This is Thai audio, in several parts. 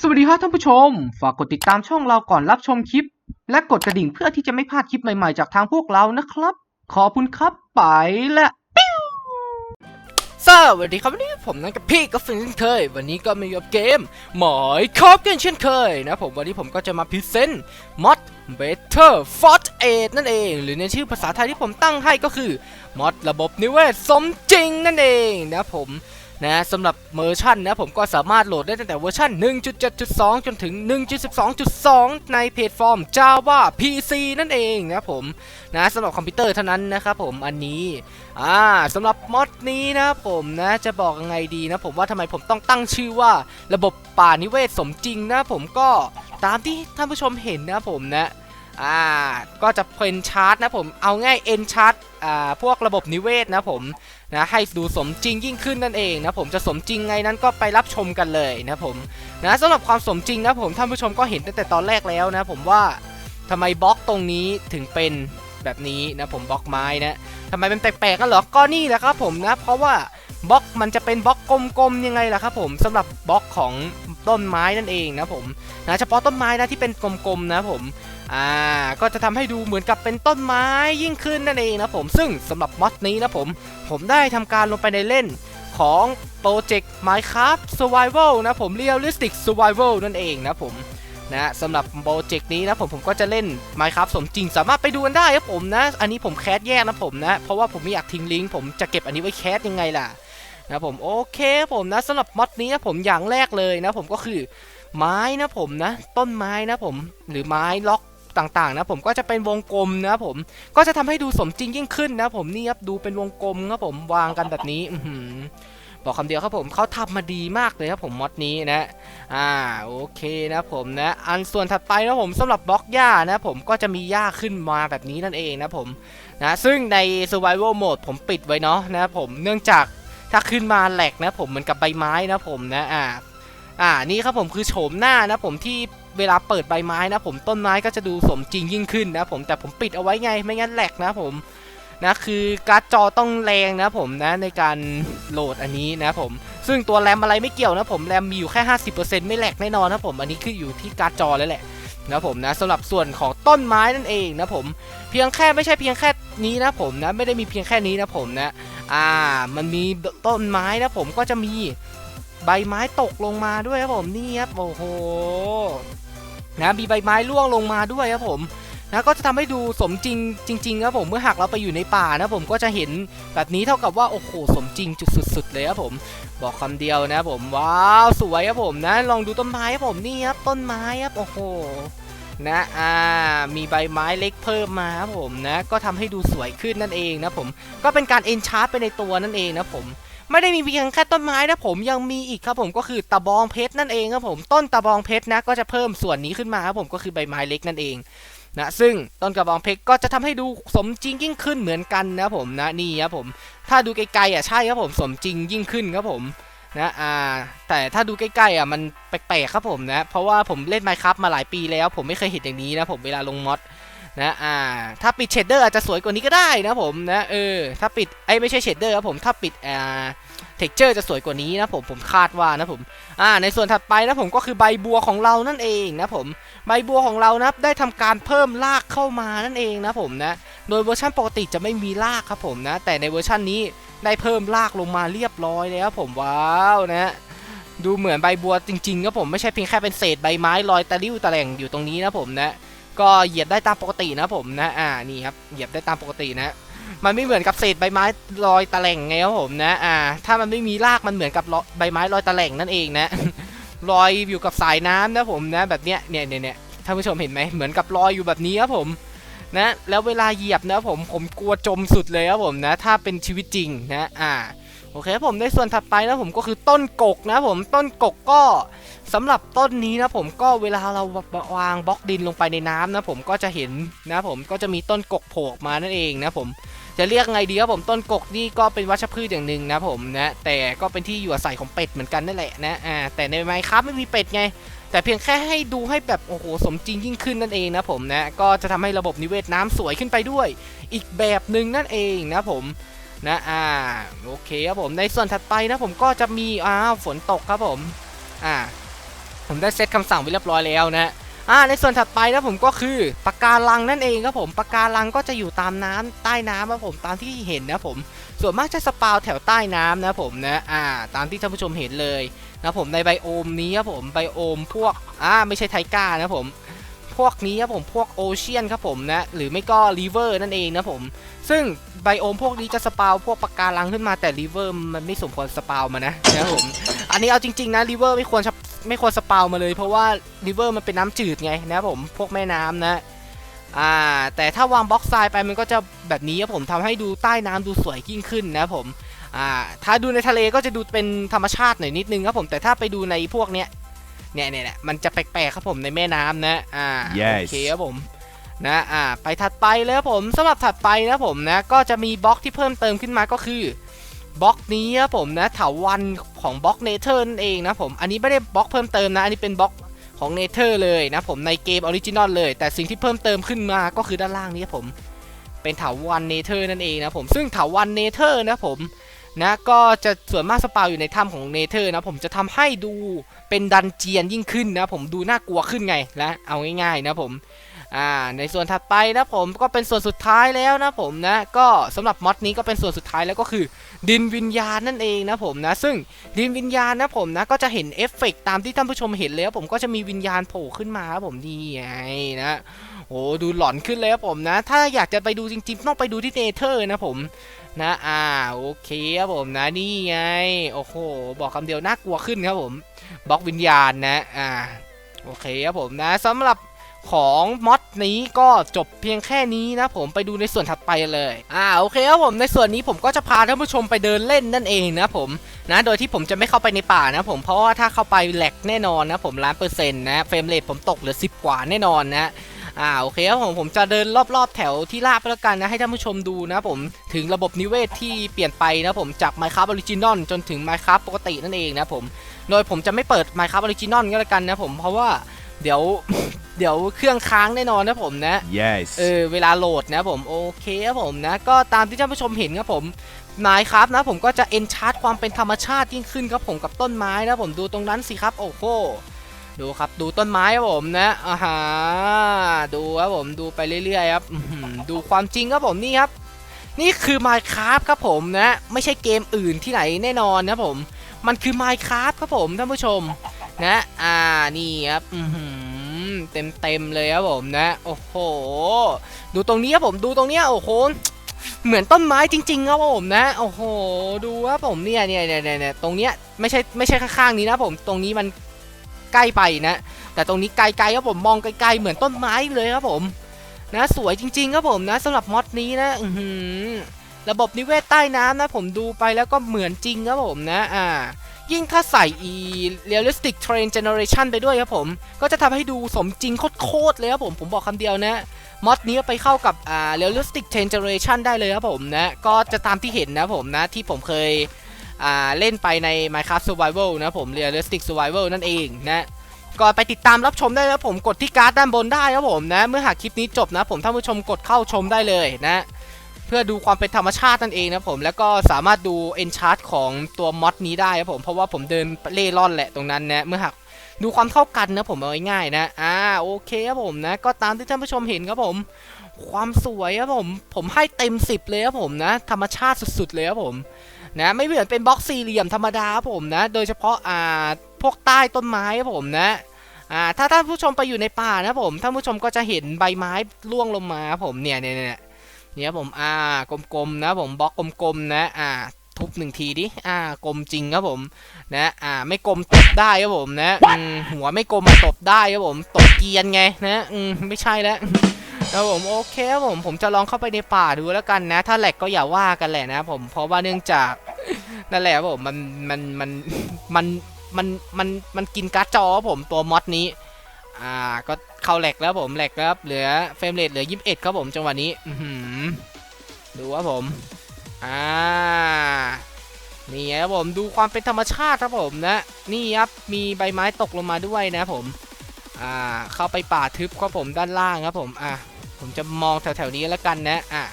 สวัสดีครับท่านผู้ชม ฝากกดติดตามช่องเราก่อนรับชมคลิป และกดกระดิ่งเพื่อที่จะไม่พลาดคลิปใหม่ๆ จากทางพวกเรานะครับ ขอบคุณครับไปละสวัสดีครับวันนี้ผมนั่งกับพี่ก็ฟินเช่นเคย วันนี้ก็มีกับเกม หมอยคอบกันเช่นเคยนะผมวันนี้ผมก็จะมาพรีเซนต์ mod better fort 8นั่นเอง หรือในชื่อภาษาไทยที่ผมตั้งให้ก็คือ mod ระบบนิเวศสมจริงนั่นเองนะผม นะสำหรับเวอร์ชันนะผมก็สามารถโหลดได้ตั้งแต่เวอร์ชัน1.7.2 จนถึง 1.12.2 ในเพจฟอร์ม Java PC นั่นเองนะผมนะสำหรับคอมพิวเตอร์เท่านั้นนะครับผมอันนี้อ่าสำหรับมอดนี้นะผมนะจะบอกยังไงดีนะผมว่าทำไมผมต้องตั้งชื่อว่าระบบป่านิเวศสมจริงนะผมก็ตามที่ท่านผู้ชมเห็นนะผมนะอ่าก็จะเป็นชาร์ตนะผมเอาง่ายเอ็นชาร์ต พวกระบบนิเวศนะผมนะให้ดูสมจริงยิ่งขึ้นนั่นเองนะผมจะสมจริงไงนั้นก็ไปรับชมกันเลยนะผมนะสำหรับความสมจริงนะผมท่านผู้ชมก็เห็นตั้งแต่ตอนแรกแล้วนะผมว่าทำไมบล็อกตรงนี้ถึงเป็นแบบนี้นะผมบล็อกไม้นะทำไมมันแปลกๆกันหรอก็นี่แหละครับผมนะเพราะว่าบล็อกมันจะเป็นบล็อกกลมๆยังไงล่ะครับผมสำหรับบล็อกของต้นไม้นั่นเองนะผมนะเฉพาะต้นไม้นะที่เป็นกลมๆนะผม อ่าก็จะทำให้ดูเหมือนกับเป็นต้นไม้ยิ่งขึ้นนั่นเองนะผมซึ่งสำหรับมอดนี้นะผมผมได้ทำการลงไปในเล่นของโปรเจกต์ Minecraft Survival นะผม Realistic Survival นั่นเองนะผมนะสำหรับโปรเจกต์นี้นะผมผมก็จะเล่น Minecraft สมจริงสามารถไปดูกันได้ครับผมนะ อันนี้ผมแคสแยกนะผมนะ เพราะว่าผมไม่อยากทิ้งลิงก์ผมจะเก็บอันนี้ไว้แคสยังไงล่ะนะผมโอเคผมนะสำหรับมอดนี้นะผมอย่างแรกเลยนะผมก็คือไม้นะผมนะ ต้นไม้นะผมหรือไม้ล็อก ต่างๆนะผมก็จะเป็นวงกลมนะผมก็จะทำให้ดูสมจริงยิ่งขึ้นนะผมนี่ครับดูเป็นวงกลมครับผมวางกันแบบนี้อืบอกคำเดียวครับผมเขาทำมาดีมากเลยครับผมมอดนี้นะ อ่าโอเคนะผมนะ อันส่วนถัดไปนะผมสำหรับบล็อกหญ้านะผมก็จะมีหญ้าขึ้นมาแบบนี้นั่นเองนะผมนะซึ่งใน survival mode ผมปิดไว้เนาะนะผมเนื่องจากถ้าขึ้นมาแหลกนะผมเหมือนกับใบไม้นะผมนะอ่าอ่านี่ครับผมคือโฉมหน้านะผมที่ เวลาเปิดใบไม้นะผมต้นไม้ก็จะดูสมจริงยิ่งขึ้นนะผมแต่ผมปิดเอาไว้ไงไม่งั้นแหลกนะผมนะคือการ์ดจอต้องแรงนะผมนะในการโหลดอันนี้นะผมซึ่งตัวแรมอะไรไม่เกี่ยวนะผมแรมมีอยู่แค่ 50%ไม่แหลกแน่นอนนะผมอันนี้คืออยู่ที่การ์ดจอแล้วแหละนะผมนะสำหรับส่วนของต้นไม้นั่นเองนะผมเพียงแค่ไม่ใช่เพียงแค่นี้นะผมนะไม่ได้มีเพียงแค่นี้นะผมนะอ่ามันมีต้นไม้นะผมก็จะมีใบไม้ตกลงมาด้วยครับผมนี่ครับโอ้โห นะมีใบไม้ร่วงลงมาด้วยครับผมนะก็จะทำให้ดูสมจริงจริงๆครับผมเมื่อหากเราไปอยู่ในป่านะผมก็จะเห็นแบบนี้เท่ากับว่าโอ้โหสมจริงจุดสุด ๆ เลยครับผมบอกคำเดียวนะผมว้าวสวยครับผมนะ ลองดูต้นไม้ครับผมนี่ครับต้นไม้ครับโอ้โหนะอ่ามีใบไม้เล็กเพิ่มมาครับผมนะก็ทำให้ดูสวยขึ้นนั่นเองนะผมก็เป็นการเอนชาร์ไปในตัวนั่นเองนะผม ไม่ได้มีเพียงแค่ต้นไม้นะผมยังมีอีกครับผมก็คือตะบองเพชรนั่นเองครับผมต้นตะบองเพชรนะก็จะเพิ่มส่วนนี้ขึ้นมาครับผมก็คือใบไม้เล็กนั่นเองนะซึ่งต้นกระบองเพชรก็จะทำให้ดูสมจริงยิ่งขึ้นเหมือนกันนะผมนะนี่ครับผม ถ้าดูไกลๆอะใช่ครับผมสมจริงยิ่งขึ้นครับผมนะอ่าแต่ถ้าดูใกล้ๆอะมันแปลกๆครับผมนะเพราะว่าผมเล่น Minecraft มาหลายปีแล้ว ผมไม่เคยเห็นอย่างนี้นะผมเวลาลงมอด นะอ่าถ้าปิดเชดเดอร์อาจจะสวยกว่านี้ก็ได้นะผมนะเออถ้าปิดไอ้ไม่ใช่เชดเดอร์ครับผมถ้าปิดอ่าเท็กเจอร์จะสวยกว่านี้นะผมผมคาดว่านะผมอ่าในส่วนถัดไปนะผมก็คือใบบัวของเรานั่นเองนะผมใบบัวของเรานะได้ทำการเพิ่มรากเข้ามานั่นเองนะผมนะโดยเวอร์ชันปกติจะไม่มีรากครับผมนะแต่ในเวอร์ชันนี้ได้เพิ่มรากลงมาเรียบร้อยแล้วผมว้าวนะดูเหมือนใบบัวจริงๆครับผมไม่ใช่เพียงแค่เป็นเศษใบไม้ลอยตะลิ่วตะแหล่งอยู่ตรงนี้นะผมนะ ก็เหยียบได้ตามปกตินะผมนะ อ่า นี่ครับ เหยียบได้ตามปกตินะ มันไม่เหมือนกับเศษใบไม้ลอยตะแหล่งไงครับผมนะ อ่า ถ้ามันไม่มีรากมันเหมือนกับใบไม้ลอยตะแหล่งนั่นเองนะลอยอยู่กับสายน้ำนะผมนะ แบบเนี้ย เนี่ยเนี่ยเนี่ยท่านผู้ชมเห็นไหมเหมือนกับลอยอยู่แบบนี้ครับผม นะ แล้วเวลาเหยียบนะผม ผมกลัวจมสุดเลยครับผมนะ ถ้าเป็นชีวิตจริงนะ อ่า โอเคผมในส่วนถัดไปนะผมก็คือต้นกกนะผมต้นกกก็สำหรับต้นนี้นะผมก็เวลาเราวางบล็อกดินลงไปในน้ำนะผมก็จะเห็นนะผมก็จะมีต้นกกโผล่มานั่นเองนะผมจะเรียกไงดีครับผมต้นกกนี่ก็เป็นวัชพืชอย่างหนึ่งนะผมนะแต่ก็เป็นที่อยู่อาศัยของเป็ดเหมือนกันนั่นแหละนะอ่าแต่ในไมค์ครับไม่มีเป็ดไง แต่เพียงแค่ให้ดูให้แบบโอ้โหสมจริงยิ่งขึ้นนั่นเองนะผมนะก็จะทำให้ระบบนิเวศน้ำสวยขึ้นไปด้วย อีกแบบหนึ่งนั่นเองนะผม นะอ่าโอเคครับผมในส่วนถัดไปนะผมก็จะมีอ้าวฝนตกครับผมอ่าผมได้เซตคำสั่งไว้เรียบร้อยแล้วนะอ่าในส่วนถัดไปนะผมก็คือปะการังนั่นเองครับผมปะการังก็จะอยู่ตามน้ำใต้น้ำครับผมตามที่เห็นนะผม ส่วนมากจะสปาวแถวใต้น้ำนะผมนะอ่าตามที่ท่านผู้ชมเห็นเลยนะผมในไบโอมนี้ครับผมไบโอมพวกอ่าไม่ใช่ไทก้านะผม พวกนี้ครับผมพวกโอเชียนครับผมนะหรือไม่ก็ริเวอร์นั่นเองนะผมซึ่งไบโอมพวกนี้จะสปาวพวกปะการังขึ้นมาแต่ริเวอร์มันไม่สมควรสปาวมานะนะผมอันนี้เอาจริงๆนะริเวอร์ไม่ควรไม่ควรสปาวมาเลย เพราะว่าริเวอร์มันเป็นน้ำจืดไงนะผมพวกแม่น้ำนะอ่าแต่ถ้าวางบล็อกทรายไปมันก็จะแบบนี้ครับผมทำให้ดูใต้น้ำดูสวยยิ่งขึ้นนะผมอ่าถ้าดูในทะเลก็จะดูเป็นธรรมชาติหน่อยนิดนึงครับผมแต่ถ้าไปดูในพวกเนี้ย เนี่ยเนี่ยเนี่ยมันจะแปลกๆครับผมในแม่น้ำนะอ่า Yes โอเคครับผมนะอ่าไปถัดไปเลยครับผมสำหรับถัดไปนะผมนะก็จะมีบล็อกที่เพิ่มเติมขึ้นมาก็คือบล็อกนี้ครับผมนะเถาวันของบล็อกเนเธอร์นั่นเองนะผมอันนี้ไม่ได้บล็อกเพิ่มเติมนะ อันนี้เป็นบล็อกของเนเธอร์เลยนะผมในเกมออริจินอลเลย แต่สิ่งที่เพิ่มเติมขึ้นมาก็คือด้านล่างนี้ครับผม เป็นเถาวันเนเธอร์นั่นเองนะผมซึ่งเถาวันเนเธอร์นะผม นะก็จะส่วนมากสปาวอยู่ในถ้ำของเนเธอร์นะผมจะทำให้ดูเป็นดันเจียนยิ่งขึ้นนะผมดูน่ากลัวขึ้นไงและเอาง่ายๆนะผม อ่าในส่วนถัดไปนะผมก็เป็นส่วนสุดท้ายแล้วนะผมนะก็สำหรับมอดนี้ก็เป็นส่วนสุดท้ายแล้วก็คือ ดินวิญญาณนั่นเองนะผมนะซึ่งดินวิญญาณนะผมนะก็จะเห็นเอฟเฟกต์ตามที่ท่านผู้ชมเห็นเลยครับผมก็จะมีวิญญาณโผล่ขึ้นมาครับผมนี่ไงนะโอ้ดูหลอนขึ้นเลยครับผมนะ ถ้าอยากจะไปดูจริงๆต้องไปดูที่เนเธอร์นะผมนะอ่าโอเคครับผมนะนี่ไงโอ้โหบอกคำเดียวน่ากลัวขึ้นครับผมบล็อกวิญญาณนะอ่าโอเคครับผมนะสำหรับของมอด นี้ก็จบเพียงแค่นี้นะผมไปดูในส่วนถัดไปเลยอ่าโอเคครับผมในส่วนนี้ผมก็จะพาท่านผู้ชมไปเดินเล่นนั่นเองนะผมนะโดยที่ผมจะไม่เข้าไปในป่านะผมเพราะว่าถ้าเข้าไปแหลกแน่นอนนะผมล้านเปอร์เซ็นต์นะเฟรมเรทผมตกเหลือ10 กว่าแน่นอนนะอ่าโอเคครับผมผมจะเดินรอบๆแถวที่ลาบแล้วกันนะให้ท่านผู้ชมดูนะผมถึงระบบนิเวศที่เปลี่ยนไปนะผมจาก Minecraft Original จนถึง Minecraft ปกตินั่นเองนะผมโดยผมจะไม่เปิด Minecraft Original ก็แล้วกันนะผมเพราะว่า เดี๋ยวเดี๋ยวเครื่องค้างแน่นอนนะผมนะ Yes. เออเวลาโหลดนะผมโอเคครับผมนะ ก็ตามที่ท่านผู้ชมเห็นครับผมนายครับนะผมก็จะเอนชาร์ตความเป็นธรรมชาติยิ่งขึ้นครับผมกับต้นไม้นะผมดูตรงนั้นสิครับโอ้โหดูครับดูต้นไม้ครับผมนะอ่าฮะดูครับผมดูไปเรื่อยๆครับอื้อหือดูความจริงครับผมนี่ครับ นี่คือ Minecraft ครับผมนะ ไม่ใช่เกมอื่นที่ไหนแน่นอนนะผม มันคือ Minecraft ครับผมท่านผู้ชม นะ อ่า นี่ครับอืเต็มเต็มเลยครับผมนะ โอ้โห ดูตรงนี้ครับผม ดูตรงเนี้ย โอ้โห เหมือนต้นไม้จริงๆครับผมนะ โอ้โห ดูครับผมเนี่ยเนี่ยเนี่ยเนี่ยตรงเนี้ยไม่ใช่ไม่ใช่ข้างๆนี้นะผม ตรงนี้มันใกล้ไปนะ แต่ตรงนี้ไกลๆครับผม มองไกลๆเหมือนต้นไม้เลยครับผม นะ สวยจริงๆครับผมนะสำหรับมอดนี้นะอืระบบนิเวศใต้น้ำนะ ผมดูไปแล้วก็เหมือนจริงครับผมนะ อ่า ยิ่งถ้าใส่อี realistic train generation ไปด้วยครับผม ก็จะทำให้ดูสมจริงโคตรๆเลยครับผม ผมบอกคำเดียวนะมอดนี้ไปเข้ากับอ่า realistic train generation ได้เลยครับผมนะ ก็จะตามที่เห็นนะผมนะ ที่ผมเคยอ่าเล่นไปใน Minecraft Survival นะผม realistic survival นั่นเองนะก็ไปติดตามรับชมได้แล้วผมกดที่การ์ดด้านบนได้ครับผมนะ เมื่อหากคลิปนี้จบนะผมท่านผู้ชมกดเข้าชมได้เลยนะ เพื่อดูความเป็นธรรมชาตินั่นเองนะผมแล้วก็สามารถดู e n c h a r t ของตัวมอดนี้ได้ครับผมเพราะว่าผมเดินเล่ร่อนแหละตรงนั้นนะเมื่อหากดูความเท่ากันนะผมเอาง่ายๆนะอ่าโอเคครับผมนะ ก็ตามที่ท่านผู้ชมเห็นครับผม ความสวยครับผม ผมให้เต็ม 10 เลยครับผมนะ ธรรมชาติสุดๆเลยครับผมนะไม่เหมือนเป็นบล็อกสี่เหลี่ยมธรรมดาครับผมนะ โดยเฉพาะอ่าพวกใต้ต้นไม้ครับผมนะอ่าถ้าท่านผู้ชมไปอยู่ในป่านะผมท่านผู้ชมก็จะเห็นใบไม้ร่วงลงมาครับผมเนี่ยเนี่ย เนี่ยผมอ่ากลมๆนะผมบล็อกกลมๆนะอ่าทุบหนึ่งทีดิ อ่า กลมจริงครับผม นะ อ่า ไม่กลมตบได้ครับผมนะอืมหัวไม่กลมมาตบได้ครับผม ตบเกียนไงนะอืมไม่ใช่แล้วครับผม โอเคครับผม ผมจะลองเข้าไปในป่าดูแล้วกันนะ ถ้าแหลกก็อย่าว่ากันแหละนะผม เพราะว่าเนื่องจาก นั่นแหละครับผม มัน มัน มัน มัน มัน มัน มันกินการ์ดจอครับผมตัวมอดนี้ อ่าก็เข้าแหลกแล้วผมแหลกแล้วเหลือเฟรมเรทเหลือ21ครับผมจังหวะนี้อืดูว่าผมอ่านี่ครับผมดูความเป็นธรรมชาติครับผมนะนี่ครับมีใบไม้ตกลงมาด้วยนะผมอ่าเข้าไปป่าทึบครับผมด้านล่างครับผมอะผมจะมองแถวๆนี้แล้วกันนะอะ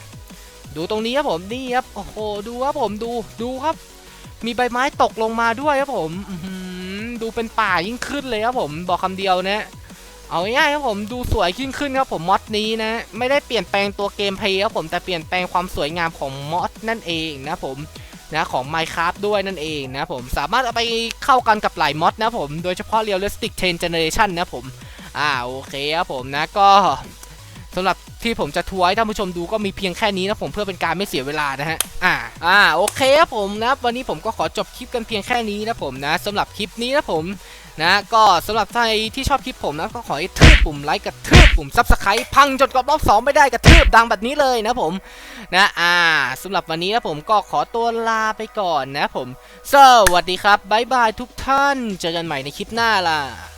ดูตรงนี้ครับผมนี่ครับโอ้โหดูครับผมดูดูครับ มีใบไม้ตกลงมาด้วยครับผมดูเป็นป่ายิ่งขึ้นเลยครับผมบอกคำเดียวนะ เอาง่ายครับผมดูสวยขึ้นขึ้นครับผมมอดนี้นะ ไม่ได้เปลี่ยนแปลงตัวเกมเพลย์ครับผมแต่เปลี่ยนแปลงความสวยงามของมอดนั่นเองนะผมนะของ Minecraft ด้วยนั่นเองนะผมสามารถเอาไปเข้ากันกับหลายมอดนะผมโดยเฉพาะ Realistic 10 Generation นะผมอ่าโอเคครับผมนะก็สำหรับ ที่ผมจะทัวร์ให้ท่านผู้ชมดูก็มีเพียงแค่นี้นะผมเพื่อเป็นการไม่เสียเวลานะฮะอ่าอ่าโอเคครับผมนะวันนี้ผมก็ขอจบคลิปกันเพียงแค่นี้นะผมนะสำหรับคลิปนี้นะผมนะก็สำหรับใครที่ชอบคลิปผมนะก็ขอให้ทืบปุ่มไลค์กระทืบปุ่มซับสไครต์พังจนกรอบรอบสองไม่ได้กระทืบดังแบบนี้เลยนะผมนะอ่าสำหรับวันนี้นะผมก็ขอตัวลาไปก่อนนะผม สวัสดีครับบ๊ายบายทุกท่าน เจอกันใหม่ในคลิปหน้าล่ะ